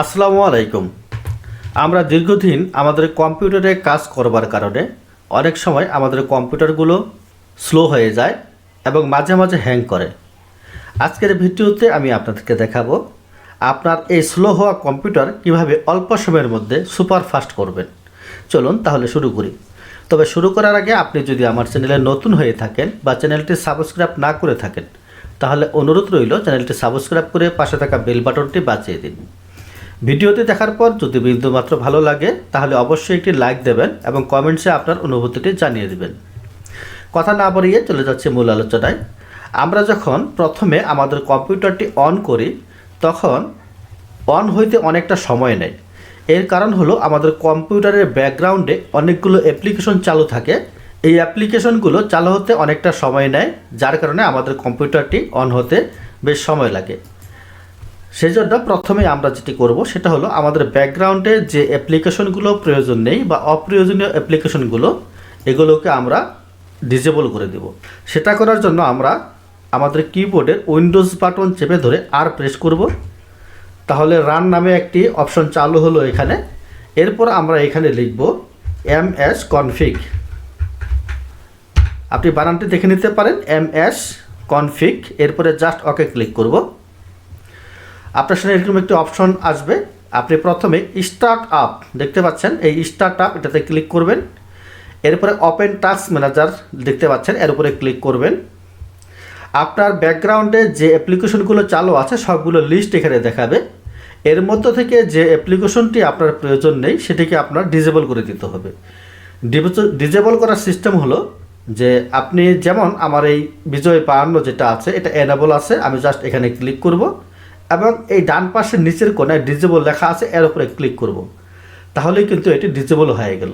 আসসালামু আলাইকুম। আমরা দীর্ঘদিন আমাদের কম্পিউটারে কাজ করবার কারণে অনেক সময় আমাদের কম্পিউটারগুলো স্লো হয়ে যায় এবং মাঝে মাঝে হ্যাং করে। আজকের ভিডিওতে আমি আপনাদেরকে দেখাবো আপনার এই স্লো হওয়া কম্পিউটার কীভাবে অল্প সময়ের মধ্যে সুপার ফাস্ট করবেন। চলুন তাহলে শুরু করি। তবে শুরু করার আগে আপনি যদি আমার চ্যানেলে নতুন হয়ে থাকেন বা চ্যানেলটি সাবস্ক্রাইব না করে থাকেন, তাহলে অনুরোধ রইল চ্যানেলটি সাবস্ক্রাইব করে পাশে থাকা বেল বাটনটি বাঁচিয়ে দিন। ভিডিওটি দেখার পর যদি বিন্দুমাত্র ভালো লাগে, তাহলে অবশ্যই একটি লাইক দেবেন এবং কমেন্টসে আপনার অনুভূতিটি জানিয়ে দেবেন। কথা না বাড়িয়ে চলে যাচ্ছে মূল আলোচনায়। আমরা যখন প্রথমে আমাদের কম্পিউটারটি অন করি, তখন অন হইতে অনেকটা সময় নেয়। এর কারণ হলো আমাদের কম্পিউটারের ব্যাকগ্রাউন্ডে অনেকগুলো অ্যাপ্লিকেশন চালু থাকে। এই অ্যাপ্লিকেশনগুলো চালু হতে অনেকটা সময় নেয়, যার কারণে আমাদের কম্পিউটারটি অন হতে বেশ সময় লাগে। সেই জন্য প্রথমে আমরা যেটি করব সেটা হলো আমাদের ব্যাকগ্রাউন্ডে যে অ্যাপ্লিকেশনগুলো প্রয়োজন নেই বা অপ্রয়োজনীয় অ্যাপ্লিকেশনগুলো, এগুলোকে আমরা ডিজেবল করে দেব। সেটা করার জন্য আমরা আমাদের কিবোর্ডের উইন্ডোজ বাটন চেপে ধরে আর প্রেস করব। তাহলে রান নামে একটি অপশন চালু হলো এখানে। এরপর আমরা এখানে লিখব এম এস কনফিগ আপনি বানানটি দেখে নিতে পারেন এম এস কনফিগ এরপরে জাস্ট ওকে ক্লিক করব। আপনার সামনে এরকম একটি অপশন আসবে। আপনি প্রথমে স্টার্ট আপ দেখতে পাচ্ছেন, এই স্টার্ট আপ এটাতে ক্লিক করবেন। এরপরে ওপেন টাস্ক ম্যানেজার দেখতে পাচ্ছেন, এর উপরে ক্লিক করবেন। আপনার ব্যাকগ্রাউন্ডে যে অ্যাপ্লিকেশনগুলো চালু আছে, সবগুলো লিস্ট এখানে দেখাবে। এর মধ্য থেকে যে অ্যাপ্লিকেশনটি আপনার প্রয়োজন নেই, সেটিকে আপনার ডিজেবল করে দিতে হবে। ডিজেবল করার সিস্টেম হলো যে আপনি যেমন আমার এই বিজয় বাহান্ন যেটা আছে, এটা এনেবল আছে, আমি জাস্ট এখানে ক্লিক করব। এবং এই ডান পাশের নিচের কোনায় ডিজেবল লেখা আছে, এর উপরে ক্লিক করব। তাহলেই কিন্তু এটি ডিজেবল হয়ে গেল।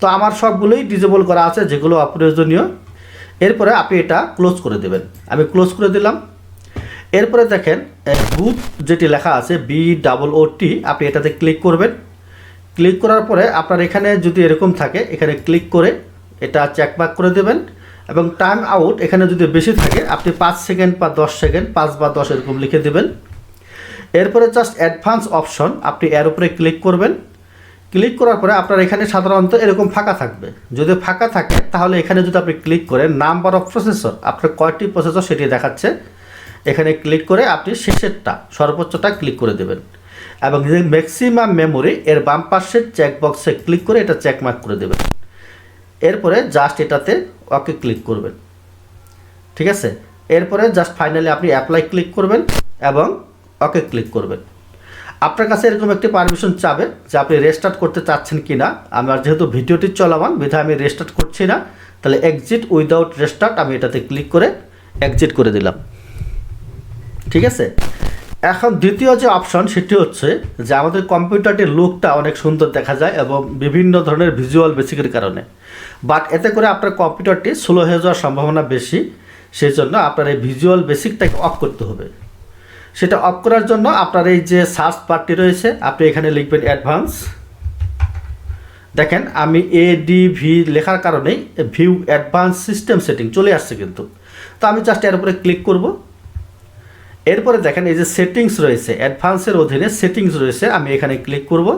তো আমার সবগুলোই ডিজেবল করা আছে, যেগুলো অপ্রয়োজনীয়। এরপরে আপনি এটা ক্লোজ করে দেবেন। আমি ক্লোজ করে দিলাম। এরপরে দেখেন বুথ যেটি লেখা আছে বি ডাবল ও টি আপনি এটাতে ক্লিক করবেন। ক্লিক করার পরে আপনার এখানে যদি এরকম থাকে, এখানে ক্লিক করে এটা চেকমার্ক করে দেবেন এবং টাইম আউট এখানে যদি বেশি থাকে, আপনি পাঁচ সেকেন্ড বা দশ সেকেন্ড, পাঁচ বা দশ এরকম লিখে দেবেন। এরপরে জাস্ট অ্যাডভান্স অপশন আপনি এর উপরে ক্লিক করবেন। ক্লিক করার পরে আপনার এখানে সাধারণত এরকম ফাঁকা থাকবে। যদি ফাঁকা থাকে, তাহলে এখানে যদি আপনি ক্লিক করেন নাম্বার অফ প্রসেসর আপনার কয়টি প্রসেসর সেটি দেখাচ্ছে। এখানে ক্লিক করে আপনি শেষেরটা, সর্বোচ্চটা ক্লিক করে দেবেন। এবং যদি ম্যাক্সিমাম মেমোরি এর বাম পাশের চেকবক্সে ক্লিক করে এটা চেকমার্ক করে দেবেন। এরপরে জাস্ট এটাতে ওকে ক্লিক করবেন। ঠিক আছে? এরপরে জাস্ট ফাইনালি আপনি অ্যাপ্লাই ক্লিক করবেন এবং ওকে ক্লিক করবেন। আপনার কাছে এরকম একটি পারমিশন চাবে যে আপনি রেস্টার্ট করতে চাচ্ছেন কি না আমার যেহেতু ভিডিওটি চলমান, বিধায় আমি রেস্টার্ট করছি না, তাহলে এক্সিট উইদাউট রেস্টার্ট আমি এটাতে ক্লিক করে এক্সিট করে দিলাম। ঠিক আছে? এখন দ্বিতীয় যে অপশন সেটি হচ্ছে যে আমাদের কম্পিউটারটির লুকটা অনেক সুন্দর দেখা যায় এবং বিভিন্ন ধরনের ভিজুয়াল বেসিকের কারণে। বাট এতে করে আপনার কম্পিউটারটি স্লো হয়ে যাওয়ার সম্ভাবনা বেশি সেই জন্য আপনার এই ভিজুয়াল বেসিকটাকে অফ করতে হবে। সেটা অফ করার জন্য আপনার এই যে সার্চ পার্টটি রয়েছে, আপনি এখানে লিখবেন অ্যাডভান্স দেখেন, আমি এ ডি ভি লেখার কারণেই ভিউ অ্যাডভান্স সিস্টেম সেটিং চলে আসছে কিন্তু। তো আমি জাস্ট এর উপরে ক্লিক করব। এরপরে দেখেন, এই যে সেটিংস রয়েছে অ্যাডভান্সের অধীনে সেটিংস রয়েছে, আমি এখানে ক্লিক করব।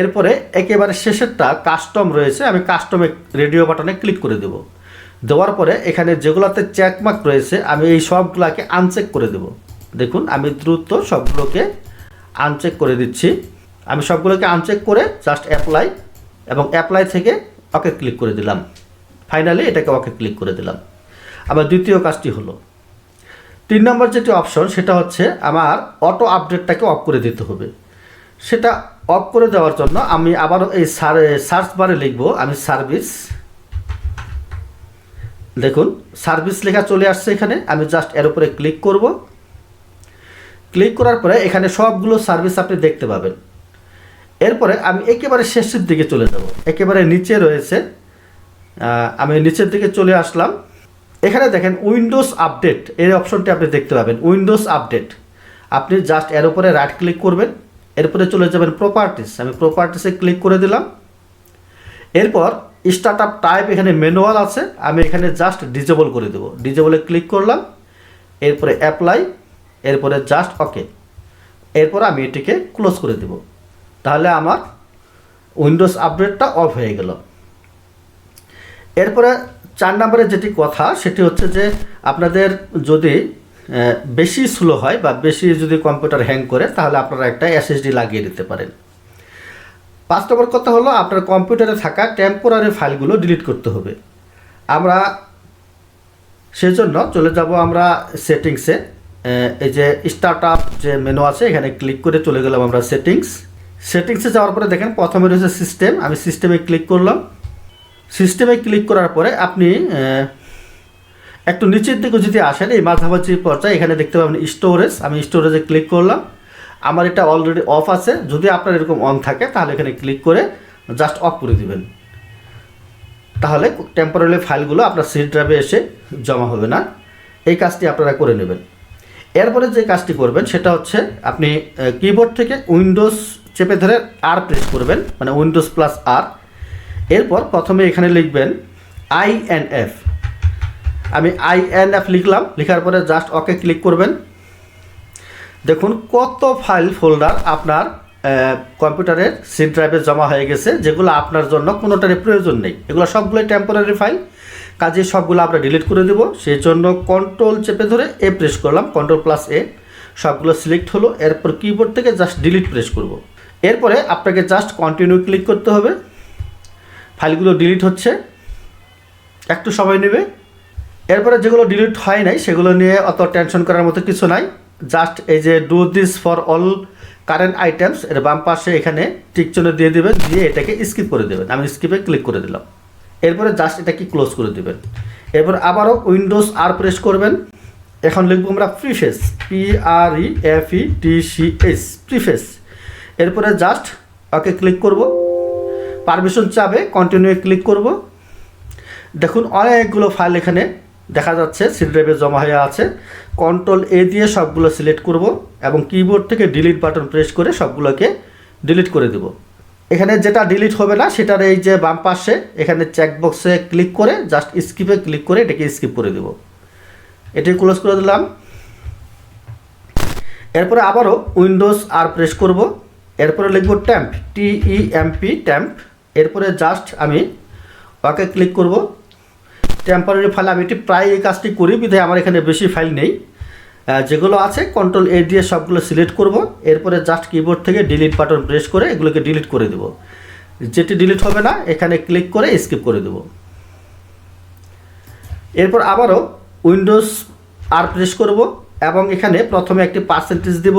এরপরে একেবারে শেষেরটা কাস্টম রয়েছে, আমি কাস্টমে রেডিও বাটনে ক্লিক করে দেব। দেওয়ার পরে এখানে যেগুলোতে চেকমার্ক রয়েছে, আমি এই সবগুলোকে আনচেক করে দেব। দেখুন, আমি দ্রুত সবগুলোকে আনচেক করে দিচ্ছি। আমি সবগুলোকে আনচেক করে জাস্ট অ্যাপ্লাই এবং অ্যাপ্লাই থেকে ওকে ক্লিক করে দিলাম। ফাইনালি এটাকে ওকে ক্লিক করে দিলাম। আবার দ্বিতীয় কাজটি হলো, তিন নম্বর যেটি অপশন সেটা হচ্ছে আমার অটো আপডেটটাকে অফ করে দিতে হবে। সেটা অফ করে দেওয়ার জন্য আমি আবারও এই সার্চ বারে লিখব, আমি সার্ভিস দেখুন সার্ভিস লেখা চলে আসছে এখানে। আমি জাস্ট এর উপরে ক্লিক করব। ক্লিক করার পরে এখানে সবগুলো সার্ভিস আপনি দেখতে পাবেন। এরপরে আমি একেবারে শেষের দিকে চলে যাব। একেবারে নিচে রয়েছে। আমি নিচের দিকে চলে আসলাম। এখানে দেখেন উইন্ডোজ আপডেট এর অপশনটি আপনি দেখতে পাবেন। উইন্ডোজ আপডেট আপনি জাস্ট এর উপরে রাইট ক্লিক করবেন। এরপরে চলে যাবেন প্রপার্টিস আমি প্রপার্টিসে ক্লিক করে দিলাম। এরপর স্টার্ট আপ টাইপ এখানে ম্যানুয়াল আছে। আমি এখানে জাস্ট ডিজেবল করে দেবো। ডিজেবলে ক্লিক করলাম। এরপরে অ্যাপ্লাই এরপরে জাস্ট ওকে এরপর আমি এটিকে ক্লোজ করে দেব। তাহলে আমার উইন্ডোজ আপডেটটা অফ হয়ে গেল। এরপরে চার নম্বরে যেটি কথা, সেটি হচ্ছে যে আপনাদের যদি বেশি স্লো হয় বা বেশি যদি কম্পিউটার হ্যাং করে, তাহলে আপনারা একটা এসএসডি লাগিয়ে দিতে পারেন। পাঁচ নম্বর কথা হলো, আপনার কম্পিউটারে থাকা টেম্পোরারি ফাইলগুলো ডিলিট করতে হবে। আমরা সেজন্য চলে যাব আমরা সেটিংসে এই যে স্টার্ট আপ যে মেনু আছে, এখানে ক্লিক করে চলে গেলাম আমরা সেটিংস সেটিংসে যাওয়ার পরে দেখেন, প্রথমে রয়েছে সিস্টেম আমি সিস্টেমে ক্লিক করলাম। সিস্টেমে ক্লিক করার পরে আপনি একটু নিচের দিকে যদি আসেন, এই মাঝামাঝি পর্যায়ে এখানে দেখতে পাবেন স্টোরেজ আমি স্টোরেজে ক্লিক করলাম। আমার এটা অলরেডি অফ আছে। যদি আপনার এরকম অন থাকে, তাহলে এখানে ক্লিক করে জাস্ট অফ করে দিবেন। তাহলে টেম্পোরারি ফাইলগুলো আপনার সি ড্রাইভে এসে জমা হবে না। এই কাজটি আপনারা করে নেবেন। এরপরে যে কাজটি করবেন, সেটা হচ্ছে আপনি কিবোর্ড থেকে উইন্ডোজ চেপে ধরে আর প্রেস করবেন মানে উইন্ডোজ প্লাস আর এরপর প্রথমে এখানে লিখবেন আই এন এফ আমি আই এন এফ লিখলাম, লেখার পরে জাস্ট ওকে ক্লিক করবেন। দেখুন কত ফাইল ফোল্ডার আপনার কম্পিউটারের সি ড্রাইভে জমা হয়ে গেছে, যেগুলো আপনার জন্য কোনোটারই প্রয়োজন নেই। এগুলো সবগুলোই টেম্পোরারি ফাইল কাজে সবগুলো আমরা ডিলিট করে দেবো। সেই জন্য কন্ট্রোল চেপে ধরে এ প্রেস করলাম কন্ট্রোল প্লাস এ সবগুলো সিলেক্ট হলো, এরপর কিবোর্ড থেকে জাস্ট ডিলিট প্রেস করব। এরপরে আপনাকে জাস্ট কন্টিনিউ ক্লিক করতে হবে। ফাইলগুলো ডিলিট হচ্ছে। একটু সময় নেবে। এরপরে যেগুলো ডিলিট হয় নাই, সেগুলো নিয়ে অত টেনশন করার মতো কিছু নাই। জাস্ট এই যে do this for all current items এর বাম পাশে এখানে টিকচনে দিয়ে দেবেন, দিয়ে এটাকে স্কিপ করে দেবেন। আমি স্কিপে ক্লিক করে দিলাম। এরপরে জাস্ট এটাকে ক্লোজ করে দেবেন। এরপর আবারও উইন্ডোজ আর প্রেস করবেন। এখন লিখব আমরা prefetch P R E F E T C H prefetch এরপরে জাস্ট ওকে ক্লিক করব। পারমিশন চাবে কন্টিনিউ ক্লিক করব। দেখুন অনেকগুলো ফাইল এখানে দেখা যাচ্ছে সি ড্রাইভে জমা হয়ে আছে। কন্ট্রোল এ দিয়ে সবগুলো সিলেক্ট করব এবং কিবোর্ড থেকে ডিলিট বাটন প্রেস করে সবগুলোকে ডিলিট করে দেব। এখানে যেটা ডিলিট হবে না, সেটার এই যে বাম পাশে, এখানে চেকবক্সে ক্লিক করে জাস্ট স্কিপে ক্লিক করে এটাকে স্কিপ করে দেব। এটি ক্লোজ করে দিলাম। এরপরে আবারও উইন্ডোজ আর প্রেস করব। এরপরে লিখব temp T E M P temp এরপরে জাস্ট আমি ওকে ক্লিক করব। টেম্পোরারি ফাইল আমি এটি প্রায় এই কাজটি করি, বিধায় আমার এখানে বেশি ফাইল নেই। যেগুলো আছে কন্ট্রোল এ দিয়ে সবগুলো সিলেক্ট করব, এরপরে জাস্ট কিবোর্ড থেকে ডিলিট বাটন প্রেস করে এগুলোকে ডিলিট করে দেব। যেটি ডিলিট হবে না, এখানে ক্লিক করে স্কিপ করে দেব। এরপর আবারও উইন্ডোজ আর প্রেস করব, এবং এখানে প্রথমে একটি পার্সেন্টেজ দেব,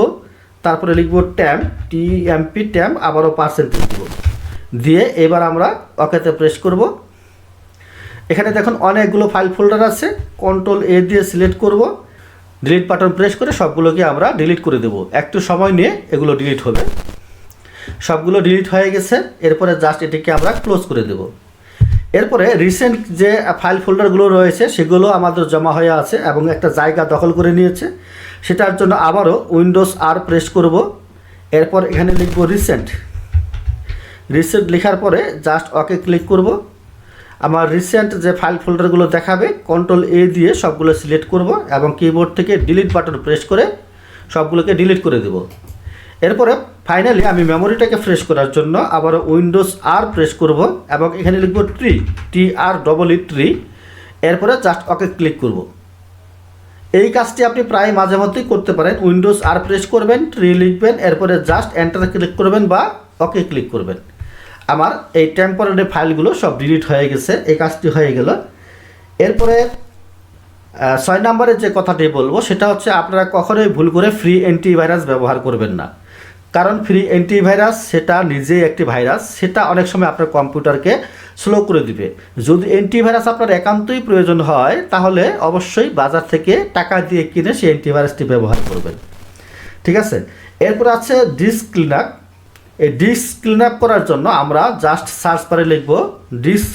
তারপরে লিখব ট্যাম টি এমপি ট্যাম আবারও পার্সেন্টেজ দেব। দিয়ে এবার আমরা অকেতে প্রেস করব। এখানে দেখুন অনেকগুলো ফাইল ফোল্ডার আছে। কন্ট্রোল এ দিয়ে সিলেক্ট করব। ডিলিট বাটন প্রেস করে সবগুলোকে আমরা ডিলিট করে দেব। একটু সময় নিয়ে এগুলো ডিলিট হবে। সবগুলো ডিলিট হয়ে গেছে। এরপরে জাস্ট এটিকে আমরা ক্লোজ করে দেব। এরপরে রিসেন্ট যে ফাইল ফোল্ডারগুলো রয়েছে, সেগুলো আমাদের জমা হয়ে আছে এবং একটা জায়গা দখল করে নিয়েছে। সেটার জন্য আবারও উইন্ডোজ আর প্রেস করব। এরপর এখানে লিখব রিসেন্ট রিসেন্ট লেখার পরে জাস্ট ওকে ক্লিক করব। আমার রিসেন্ট যে ফাইল ফোল্ডারগুলো দেখাবে কন্ট্রোল এ দিয়ে সবগুলো সিলেক্ট করব এবং কিবোর্ড থেকে ডিলিট বাটন প্রেস করে সবগুলোকে ডিলিট করে দেব। এরপরে ফাইনালি আমি মেমোরিটাকে ফ্রেশ করার জন্য আবার উইন্ডোজ আর প্রেস করব এবং এখানে লিখব tree T R double E tree এরপরে জাস্ট ওকে ক্লিক করব। এই কাজটি আপনি প্রায় মাঝে মধ্যেই করতে পারেন। উইন্ডোজ আর প্রেস করবেন ট্রি লিখবেন, এরপরে জাস্ট এন্টার ক্লিক করবেন বা ওকে ক্লিক করবেন। আমার এই টেম্পোরারি ফাইলগুলো সব ডিলিট হয়ে গেছে, এই কাজটি হয়ে গেল। এরপরে ছয় নম্বরের যে কথাটি বলব, সেটা হচ্ছে আপনারা কখনোই ভুল করে ফ্রি অ্যান্টিভাইরাস ব্যবহার করবেন না। কারণ ফ্রি অ্যান্টিভাইরাস সেটা নিজেই একটি ভাইরাস সেটা অনেক সময় আপনার কম্পিউটারকে স্লো করে দিবে। যদি অ্যান্টিভাইরাস আপনার একান্তই প্রয়োজন হয়, তাহলে অবশ্যই বাজার থেকে টাকা দিয়ে কিনে সেই অ্যান্টিভাইরাসটি ব্যবহার করবেন। ঠিক আছে? এরপর আছে ডিস্ক ক্লিন আপ এই ডিস্ক ক্লিন আপ করার জন্য আমরা জাস্ট সার্চ বারে লিখব ডিস্ক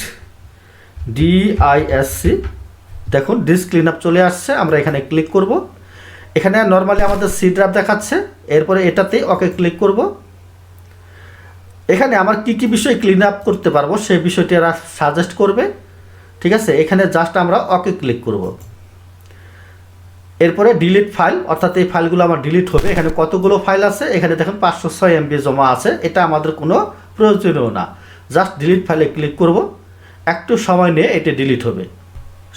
ডিআইএসসি দেখুন ডিস্ক ক্লিন আপ চলে আসছে, আমরা এখানে ক্লিক করব। এখানে নর্মালি আমাদের সি ড্রাইভ দেখাচ্ছে, এরপরে এটাতেই ওকে ক্লিক করব। এখানে আমার কি কি বিষয় ক্লিন আপ করতে পারব, সেই বিষয়টি এরা সাজেস্ট করবে। ঠিক আছে, এখানে জাস্ট আমরা ওকে ক্লিক করব। এরপরে ডিলিট ফাইল অর্থাৎ এই ফাইলগুলো আমার ডিলিট হবে। এখানে কতগুলো ফাইল আছে? এখানে দেখুন পাঁচশো ছয় এমবি জমা আছে। এটা আমাদের কোনো প্রয়োজনীয় না। জাস্ট ডিলিট ফাইলে ক্লিক করব। একটু সময় নিয়ে এটি ডিলিট হবে।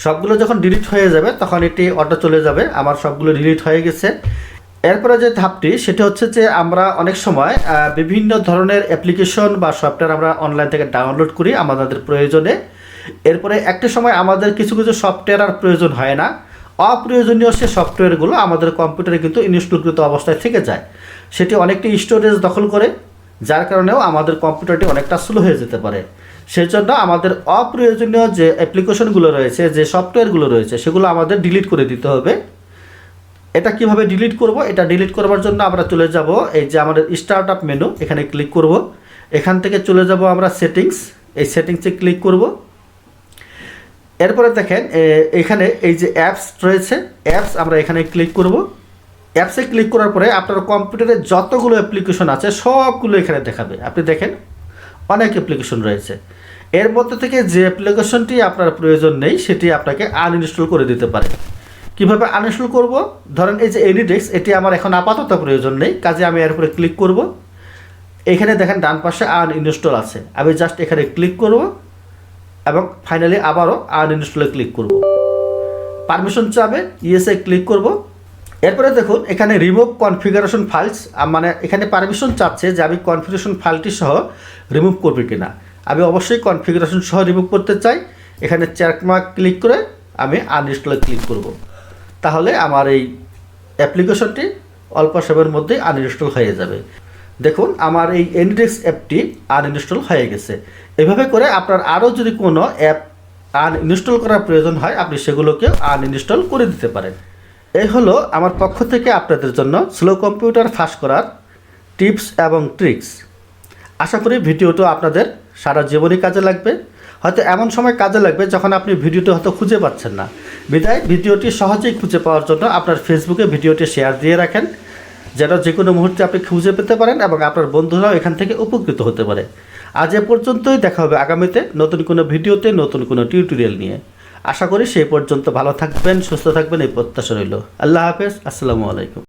সবগুলো যখন ডিলিট হয়ে যাবে, তখন এটি অটো চলে যাবে। আমার সবগুলো ডিলিট হয়ে গেছে। এরপরে যে ধাপটি, সেটা হচ্ছে যে আমরা অনেক সময় বিভিন্ন ধরনের অ্যাপ্লিকেশন বা সফটওয়্যার আমরা অনলাইন থেকে ডাউনলোড করি আমাদের প্রয়োজনে। এরপরে একটা সময় আমাদের কিছু কিছু সফটওয়্যার আর প্রয়োজন হয় না। অপ্রয়োজনীয় সে সফটওয়্যারগুলো আমাদের কম্পিউটারে কিন্তু ইনস্টলকৃত অবস্থায় থেকে যায়। সেটি অনেকটি স্টোরেজ দখল করে, যার কারণেও আমাদের কম্পিউটারটি অনেকটা স্লো হয়ে যেতে পারে। সেই জন্য আমাদের অপ্রয়োজনীয় যে অ্যাপ্লিকেশনগুলো রয়েছে, যে সফটওয়্যারগুলো রয়েছে, সেগুলো আমাদের ডিলিট করে দিতে হবে। এটা কীভাবে ডিলিট করব? এটা ডিলিট করবার জন্য আমরা চলে যাব এই যে আমাদের স্টার্ট আপ মেনু এখানে ক্লিক করব। এখান থেকে চলে যাব আমরা সেটিংস এই সেটিংসে ক্লিক করব। এরপরে দেখেন এখানে এই যে অ্যাপস রয়েছে অ্যাপস আমরা এখানে ক্লিক করব। অ্যাপসে ক্লিক করার পরে আপনার কম্পিউটারে যতগুলো অ্যাপ্লিকেশন আছে, সবগুলো এখানে দেখাবে। আপনি দেখেন, অনেক অ্যাপ্লিকেশন রয়েছে। এর মধ্যে থেকে যে অ্যাপ্লিকেশনটি আপনার প্রয়োজন নেই, সেটি আপনাকে আনইনস্টল করে দিতে পারে। কীভাবে আনইনস্টল করব? ধরেন এই যে এডিটেক্স এটি আমার এখন আপাতত প্রয়োজন নেই, কাজে আমি এর উপরে ক্লিক করব। এখানে দেখেন ডান পাশে আনইনস্টল আছে। আমি জাস্ট এখানে ক্লিক করব। এবং ফাইনালি আবারও আনইনস্টলে ক্লিক করব। পারমিশন চাবে ইএসএ ক্লিক করব। এরপরে দেখুন, এখানে রিমুভ কনফিগারেশন ফাইলস মানে এখানে পারমিশন চাচ্ছে যে আমি কনফিগারেশন ফাইলটি সহ রিমুভ করবে কিনা। আমি অবশ্যই কনফিগারেশন সহ রিমুভ করতে চাই। এখানে চেকমার্ক ক্লিক করে আমি আনইনস্টলে ক্লিক করব। তাহলে আমার এই অ্যাপ্লিকেশনটি অল্প সময়ের মধ্যেই আনইনস্টল হয়ে যাবে। দেখুন, আমার এই এনিডেক্স অ্যাপটি আনইনস্টল হয়ে গেছে। এভাবে করে আপনার আরও যদি কোনো অ্যাপ আনইনস্টল করার প্রয়োজন হয়, আপনি সেগুলোকে আনইনস্টল করে দিতে পারেন। এই হলো আমার পক্ষ থেকে আপনাদের জন্য স্লো কম্পিউটার ফাঁস করার টিপস এবং ট্রিক্স আশা করি ভিডিওটা আপনাদের সারা জীবনই কাজে লাগবে। হয়তো এমন সময় কাজে লাগবে যখন আপনি ভিডিওটি হয়তো খুঁজে পাচ্ছেন না। বিদায়, ভিডিওটি সহজেই খুঁজে পাওয়ার জন্য আপনার ফেসবুকে ভিডিওটি শেয়ার দিয়ে রাখেন। যেন যে কোনো মুহূর্তে আপনি খুঁজে পেতে পারেন এবং আপনার বন্ধুরাও এখান থেকে উপকৃত হতে পারে। আজ এ পর্যন্তই, দেখা হবে আগামীতে নতুন কোনো ভিডিওতে, নতুন কোনো টিউটোরিয়াল নিয়ে। আশা করি সেই পর্যন্ত ভালো থাকবেন, সুস্থ থাকবেন, এই প্রত্যাশা রইল। আল্লাহ হাফেজ, আসসালামু আলাইকুম।